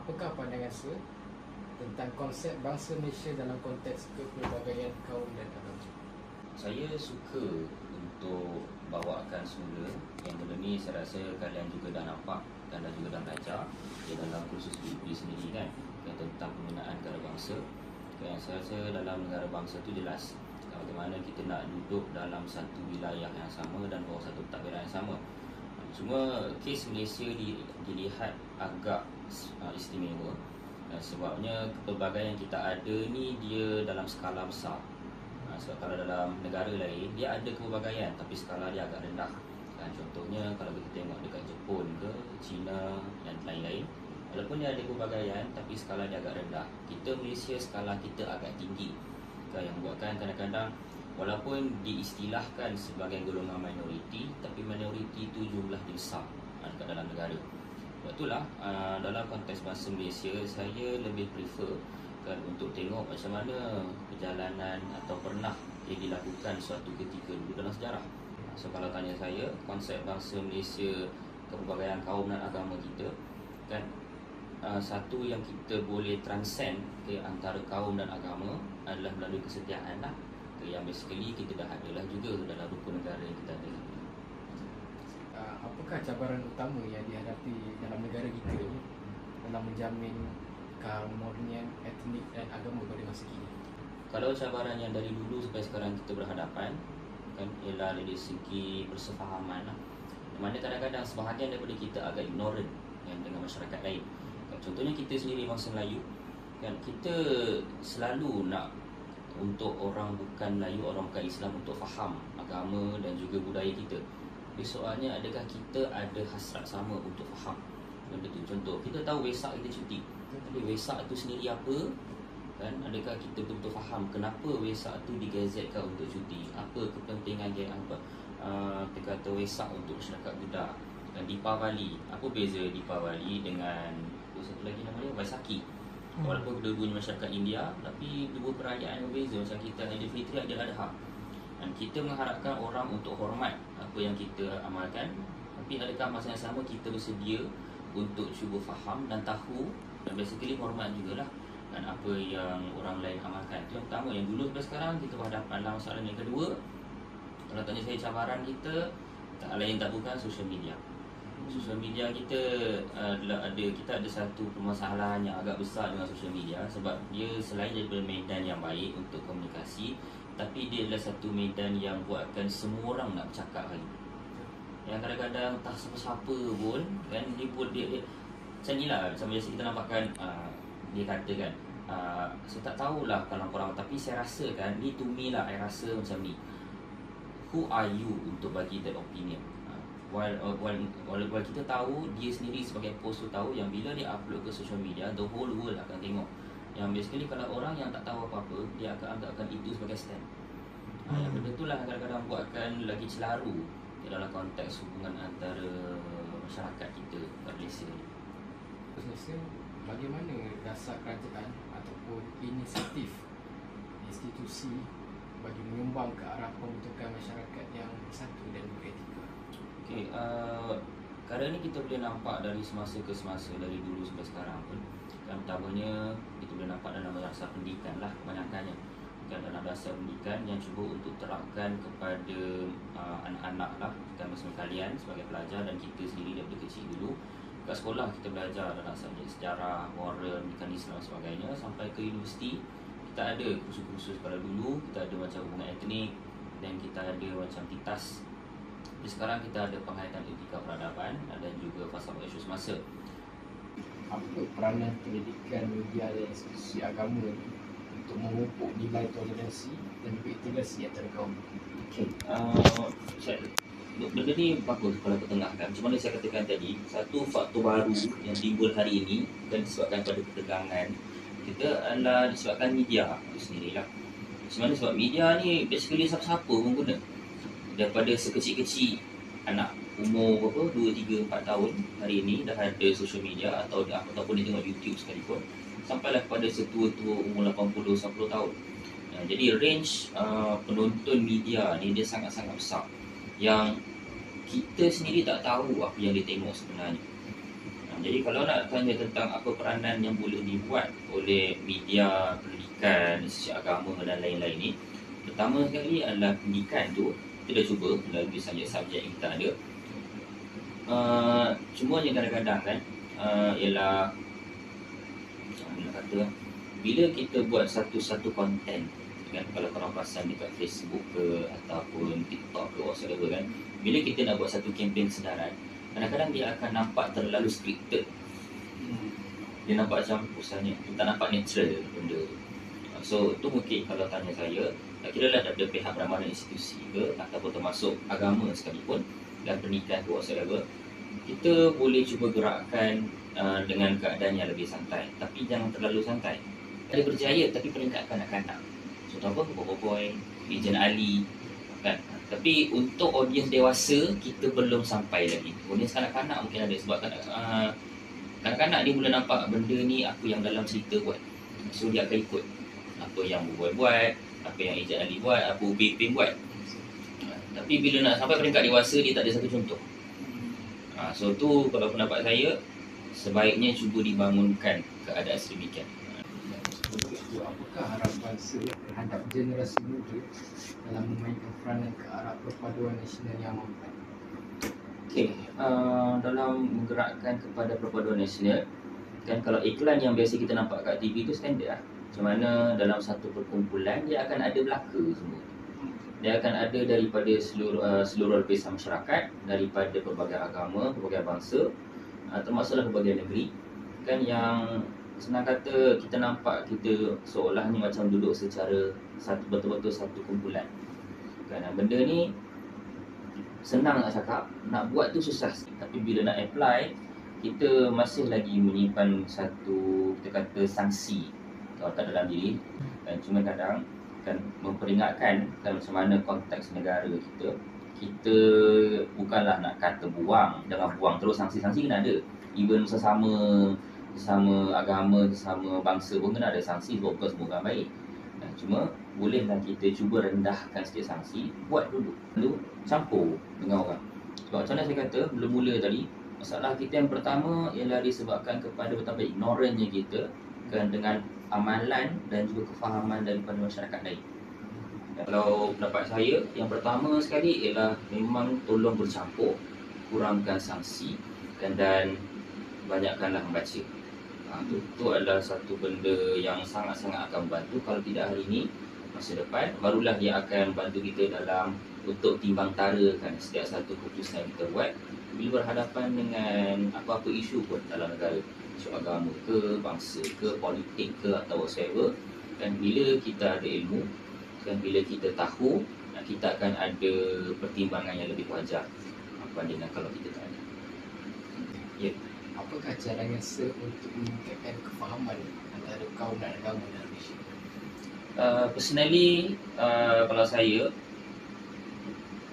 apakah pandangan Sir tentang konsep bangsa Malaysia dalam konteks kepelbagaian kaum dan agama? Saya suka untuk bawakan semula. Yang benda ni saya rasa kalian juga dah nampak dan juga dah belajar. Di dalam kursus degree sendiri kan yang tentang pembinaan negara bangsa. Yang saya rasa dalam negara bangsa tu jelas bagaimana kita nak duduk dalam satu wilayah yang sama dan bawah satu pentadbiran yang sama cuma kes Malaysia di, dilihat agak uh, istimewa dan sebabnya kepelbagaian yang kita ada ni dia dalam skala besar Ha, sebab kalau dalam negara lain dia ada kepelbagaian tapi skala dia agak rendah. Kan contohnya kalau kita tengok dekat Jepun ke China dan lain-lain walaupun dia ada kepelbagaian tapi skala dia agak rendah. Kita Malaysia skala kita agak tinggi. Kan yang buatkan kadang-kadang walaupun diistilahkan sebagai golongan minoriti tapi minoriti itu jumlah dia besar ha, dekat dalam negara. Sebab itulah uh, dalam konteks bahasa Malaysia saya lebih prefer kan untuk tengok macam mana perjalanan atau pernah ia dilakukan suatu ketika dulu dalam sejarah. So kalau tanya saya, konsep bangsa Malaysia kepelbagaian kaum dan agama kita kan uh, satu yang kita boleh transcend ke antara kaum dan agama adalah melalui kesetiaan lah. Yang basically kita dah adalah juga dalam rukun negara yang kita ada. Uh, apakah cabaran utama yang dihadapi dalam negara kita ni dalam menjamin keharmonian etnik dan agama pada masa kini? Kalau cabaran yang dari dulu sampai sekarang kita berhadapan kan ialah dari segi persefahaman lah. Mana kadang-kadang sebahagian daripada kita agak ignorant kan, dengan masyarakat lain. Kan, contohnya kita sendiri bangsa Melayu kan kita selalu nak untuk orang bukan Melayu, orang bukan Islam untuk faham agama dan juga budaya kita. Tapi soalnya adakah kita ada hasrat sama untuk faham benda tu? Contoh, kita tahu Wesak kita cuti. Tapi Wesak tu sendiri apa? kan adakah kita betul faham kenapa Wesak tu digazetkan untuk cuti apa kepentingan dia apa uh, kita kata Wesak untuk masyarakat budak dan Deepavali apa beza Deepavali dengan satu lagi namanya Vaisakhi hmm. walaupun kedua-duanya masyarakat India tapi dua perayaan yang berbeza. Macam kita Aidilfitri Aidil Adha. Dan kita mengharapkan orang untuk hormat apa yang kita amalkan. Tapi adakah masa yang sama kita bersedia untuk cuba faham dan tahu dan basically hormat jugalah dan apa yang orang lain amalkan. Itu yang pertama. Yang dulu sampai sekarang kita berhadapan dalam masalah yang kedua. Kalau tanya saya cabaran kita tak lain tak bukan social media social media kita adalah ada kita ada satu permasalahan yang agak besar dengan social media sebab dia selain daripada medan yang baik untuk komunikasi tapi dia adalah satu medan yang buatkan semua orang nak bercakap lagi yang kadang-kadang tak siapa-siapa pun kan dia pun dia, dia macam ni lah macam biasa kita nampakkan uh, dia kata kan uh, saya tak tahulah kalau korang tapi saya rasa kan ni to me lah saya rasa macam ni. Who are you untuk bagi that opinion while, uh, while, while, while kita tahu dia sendiri sebagai post tu tahu yang bila dia upload ke social media the whole world akan tengok. Yang basically kalau orang yang tak tahu apa-apa dia akan anggapkan itu sebagai stand uh, yang benda tu lah kadang-kadang buatkan lagi celaru dalam konteks hubungan antara masyarakat kita kat Malaysia ni. Malaysia bagaimana dasar kerajaan ataupun inisiatif institusi bagi menyumbang ke arah pembentukan masyarakat yang bersatu dan beretika. Okey, uh, perkara ni kita boleh nampak dari semasa ke semasa dari dulu sampai sekarang pun. Yang pertamanya kita boleh nampak dalam dasar pendidikan lah kebanyakannya. Dan dalam dasar pendidikan yang cuba untuk terapkan kepada uh, anak-anak lah dan bersama kalian sebagai pelajar dan kita sendiri daripada kecil dulu kat sekolah kita belajar dalam subjek sejarah, moral, mekanisme dan sebagainya sampai ke universiti kita ada kursus-kursus pada dulu kita ada macam hubungan etnik dan kita ada macam titas jadi sekarang kita ada penghayatan etika peradaban dan juga falsafah isu semasa Apa peranan pendidikan media dan institusi agama ni untuk memupuk nilai toleransi dan juga integrasi antara kaum? Okay. Uh, saya, benda ni bagus kalau ketengahkan macam mana saya katakan tadi satu faktor baru yang timbul hari ini dan disebabkan pada ketegangan kita adalah disebabkan media itu sendirilah macam mana sebab media ni basically siapa-siapa pun guna daripada sekecil-kecil anak umur berapa? 2 3 4 tahun hari ini dah ada social media atau ataupun dia tengok YouTube sekalipun sampailah kepada setua-tua umur 80 90 tahun. Uh, jadi range uh, penonton media ni dia sangat-sangat besar. Yang kita sendiri tak tahu apa yang dia tengok sebenarnya. Ha, Jadi kalau nak tanya tentang apa peranan yang boleh dibuat oleh media pendidikan, institusi agama dan lain-lain ni, pertama sekali adalah pendidikan tu kita dah cuba melalui subjek-subjek yang kita ada. Uh, cuma yang kadang-kadang kan uh, ialah apa nak kata bila kita buat satu-satu konten kan kalau korang perasan dekat Facebook ke ataupun TikTok ke whatsoever kan bila kita nak buat satu kempen sedaran kadang-kadang dia akan nampak terlalu scripted dia nampak macam usahanya tak nampak natural benda so tu mungkin kalau tanya saya tak kira lah daripada pihak beramalan institusi ke ataupun termasuk agama sekalipun dan pernikahan ke whatsoever kita boleh cuba gerakkan uh, dengan keadaan yang lebih santai. Tapi jangan terlalu santai. Ada berjaya tapi peringkat kanak-kanak contoh apa? Bobo Boy Ejen Ali kan? Tapi untuk audiens dewasa kita belum sampai lagi. Audiens kanak-kanak mungkin ada sebab kanak, uh, kanak-kanak dia mula nampak benda ni apa yang dalam cerita buat. So dia akan ikut apa yang Bobo buat apa yang Ejen Ali buat apa Ubi Pim buat tapi bila nak sampai peringkat dewasa dia tak ada satu contoh uh, so tu kalau pendapat saya sebaiknya cuba dibangunkan keadaan sedemikian itu apakah harapan saya terhadap generasi muda dalam memainkan peranan ke arah perpaduan nasional yang mampan? Okey, uh, dalam menggerakkan kepada perpaduan nasional kan kalau iklan yang biasa kita nampak kat TV tu standard lah. Macam mana dalam satu perkumpulan dia akan ada belaka semua. Dia akan ada daripada seluruh uh, seluruh lapisan masyarakat, daripada pelbagai agama, pelbagai bangsa, uh, termasuklah pelbagai negeri kan yang senang kata kita nampak kita seolah ni macam duduk secara satu betul-betul satu kumpulan. Kan benda ni senang nak cakap, nak buat tu susah. Tapi bila nak apply, kita masih lagi menyimpan satu kita kata sanksi kalau tak dalam diri dan cuma kadang kan memperingatkan kan macam mana konteks negara kita kita bukanlah nak kata buang jangan buang terus sanksi-sanksi kena ada even sesama sesama agama, sesama bangsa pun kena ada sanksi bukan semua baik. Dan cuma bolehlah kita cuba rendahkan sikit sanksi, buat dulu. Lalu campur dengan orang. Sebab macam mana saya kata, belum mula tadi, masalah kita yang pertama ialah disebabkan kepada betapa ignorannya kita kan dengan amalan dan juga kefahaman daripada masyarakat lain. Kalau pendapat saya, yang pertama sekali ialah memang tolong bercampur, kurangkan sanksi dan, dan banyakkanlah membaca. Ha, tu, tu adalah satu benda yang sangat-sangat akan membantu kalau tidak hari ini masa depan barulah dia akan bantu kita dalam untuk timbang tarakan setiap satu keputusan yang kita buat bila berhadapan dengan apa-apa isu pun dalam negara isu agama ke, bangsa ke, politik ke atau whatever dan bila kita ada ilmu dan bila kita tahu kita akan ada pertimbangan yang lebih wajar berbanding kalau kita tak ada Ya. Yeah apakah cadangan SER untuk meningkatkan kefahaman antara kaum dan agama dalam Malaysia? Uh, personally, uh, kalau saya,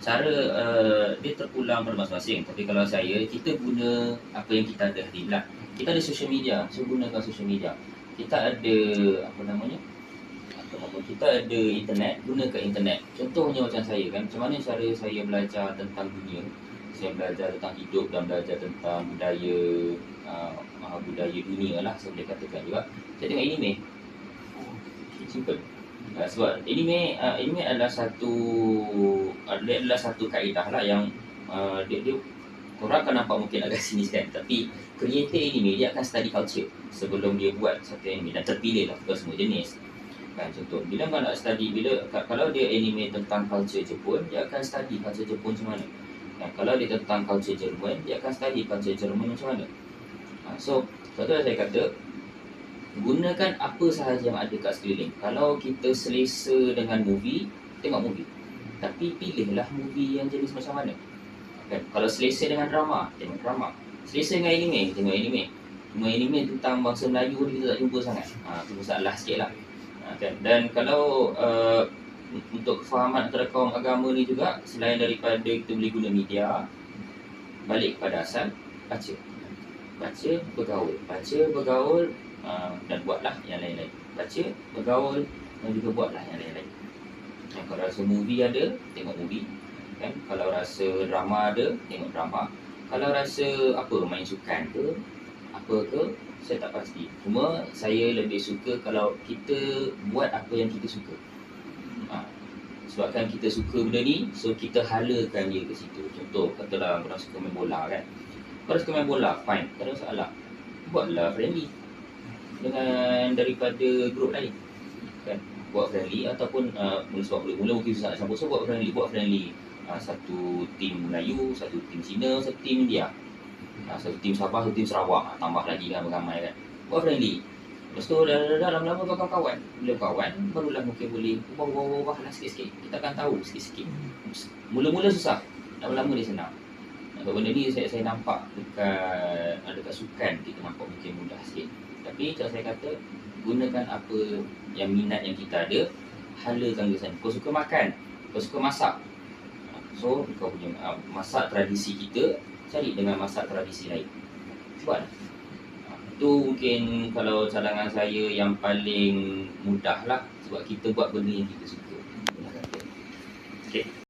cara uh, dia terpulang pada masing-masing. Tapi kalau saya, kita guna apa yang kita ada di lah. Kita ada social media, saya gunakan social media. Kita ada, apa namanya, ataupun kita ada internet, gunakan internet. Contohnya macam saya kan, macam mana cara saya belajar tentang dunia saya belajar tentang hidup dan belajar tentang budaya uh, budaya dunia lah saya boleh katakan juga saya tengok anime simple uh, sebab anime uh, anime adalah satu uh, adalah satu kaedah lah yang uh, dia, dia korang akan nampak mungkin agak sinis kan tapi creator anime dia akan study culture sebelum dia buat satu anime dan terpilih lah bukan semua jenis. Kan contoh bila kau nak study bila kalau dia anime tentang culture Jepun dia akan study culture Jepun macam mana? Nah, kalau dia tentang culture Jerman, dia akan study culture Jerman macam mana. Ha, so, sebab saya kata, gunakan apa sahaja yang ada kat sekeliling. Kalau kita selesa dengan movie, tengok movie. Tapi pilihlah movie yang jenis macam mana. Kan? Kalau selesa dengan drama, tengok drama. Selesa dengan anime, tengok anime. Cuma anime tentang bangsa Melayu kita tak jumpa sangat. Ha, itu masalah sikit lah. Ha, kan? Dan kalau uh, untuk kefahaman antara kaum agama ni juga selain daripada kita boleh guna media balik kepada asal baca baca bergaul. Baca bergaul uh, dan buatlah yang lain-lain. Baca bergaul dan juga buatlah yang lain-lain. Dan kalau rasa movie ada tengok movie kan? Kalau rasa drama ada tengok drama. Kalau rasa apa main sukan ke apa ke saya tak pasti. Cuma saya lebih suka kalau kita buat apa yang kita suka. Ha. sebabkan kita suka benda ni so kita halakan dia ke situ. Contoh katalah korang suka main bola kan korang suka main bola? Fine. Tak ada masalah. Buatlah friendly. Dengan daripada grup lain. Kan? Buat friendly ataupun uh, mula sebab mula, mula mungkin susah nak sambut so buat friendly buat friendly. Uh, satu tim Melayu satu tim Cina satu tim India. Uh, satu tim Sabah satu tim Sarawak. Uh, tambah lagi kan ramai kan. Buat friendly. Lepas tu dah, dah, dah lama-lama kau kawan. Bila kawan barulah mungkin boleh ubah-ubah-ubah lah sikit-sikit. Kita akan tahu sikit-sikit. Mula-mula susah. Lama-lama dia senang Sebab benda ni saya, saya nampak dekat dekat sukan kita nampak mungkin mudah sikit. Tapi macam saya kata gunakan apa yang minat yang kita ada halakan ke sana kau suka makan kau suka masak. So kau punya uh, masak tradisi kita cari dengan masak tradisi lain. Ah, itu mungkin kalau cadangan saya yang paling mudah lah sebab kita buat benda yang kita suka.